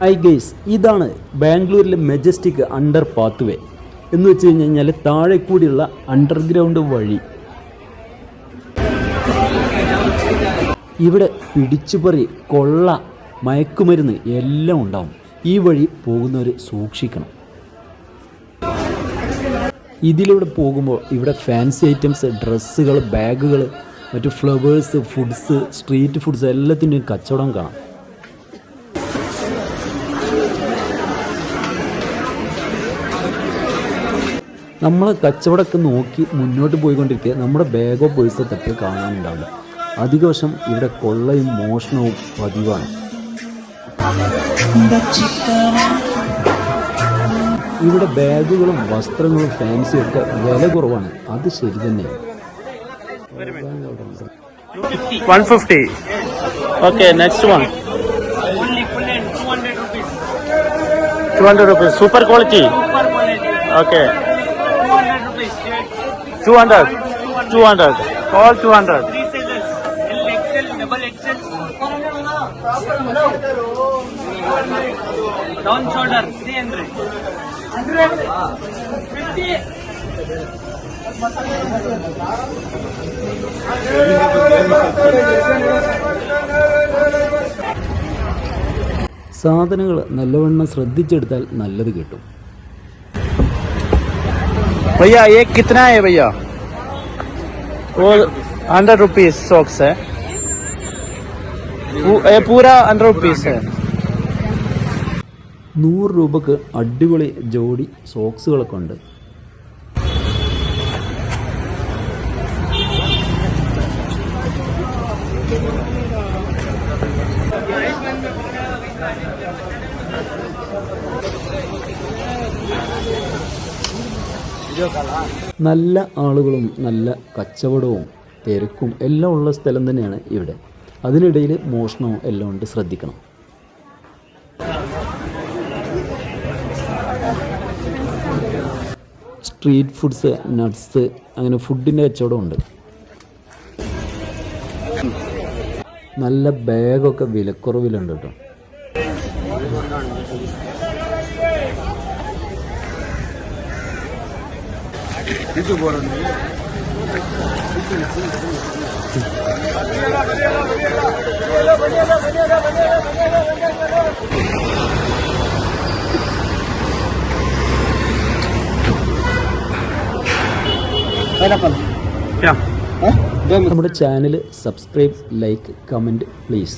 Hi guys ഇതാണ് ബാംഗ്ലൂരിലെ majestic under pathway എന്ന് വെച്ച് കഴിഞ്ഞ് കഴിഞ്ഞാൽ താഴെ കൂടിയുള്ള അണ്ടർഗ്രൗണ്ട് വഴി. ഇവിടെ പിടിച്ചുപറി കൊള്ള മയക്കുമരുന്ന് എല്ലാം ഉണ്ടാവും. ഈ വഴി പോകുന്നവർ സൂക്ഷിക്കണം. ഇതിലൂടെ പോകുമ്പോൾ ഇവിടെ ഫാൻസി ഐറ്റംസ് ഡ്രസ്സുകൾ ബാഗുകൾ മറ്റു ഫ്ലവേഴ്സ് ഫുഡ്സ് സ്ട്രീറ്റ് ഫുഡ്സ് എല്ലാത്തിന്റെയും കച്ചവടം കാണാം. നമ്മൾ കച്ചവടമൊക്കെ നോക്കി മുന്നോട്ട് പോയിക്കൊണ്ടിരിക്കുക നമ്മുടെ ബാഗോ പേഴ്സോ തപ്പി കാണാനുണ്ടാവില്ല. അധികവശം ഇവിടെ കൊള്ളയും മോഷണവും പതിവാണ്. ഇവിടെ ബാഗുകളും വസ്ത്രങ്ങളും ഫാൻസിയും ഒക്കെ വില കുറവാണ്. അത് ശരി തന്നെയാണ്. 150 okay okay next one full and 200 rupees. 200 rupees 200 200 all 200 Three sizes. L, XL, double XL. Down shoulder, 300. 50. സാധനങ്ങൾ നല്ലവണ്ണം ശ്രദ്ധിച്ചെടുത്താൽ നല്ലത് കിട്ടും भैया ये कितना है भैया वो हंड्रेड रुपीज सॉक्स है पू- ये पूरा हंड्रेड रुपीज है നൂറ് രൂപക്ക് അടിപൊളി ജോഡി സോക്സുകളൊക്കെ ഉണ്ട് നല്ല ആളുകളും നല്ല കച്ചവടവും തിരക്കും എല്ലാം ഉള്ള സ്ഥലം തന്നെയാണ് ഇവിടെ. അതിനിടയിൽ മോഷണവും എല്ലാം ഉണ്ട് ശ്രദ്ധിക്കണം. സ്ട്രീറ്റ് ഫുഡ്സ് നട്ട്സ് അങ്ങനെ ഫുഡിന്റെ കച്ചവടം ഉണ്ട്. നല്ല ബാഗൊക്കെ വിലക്കുറവിലുണ്ട് കേട്ടോ. क्या നമ്മുടെ channel subscribe like comment please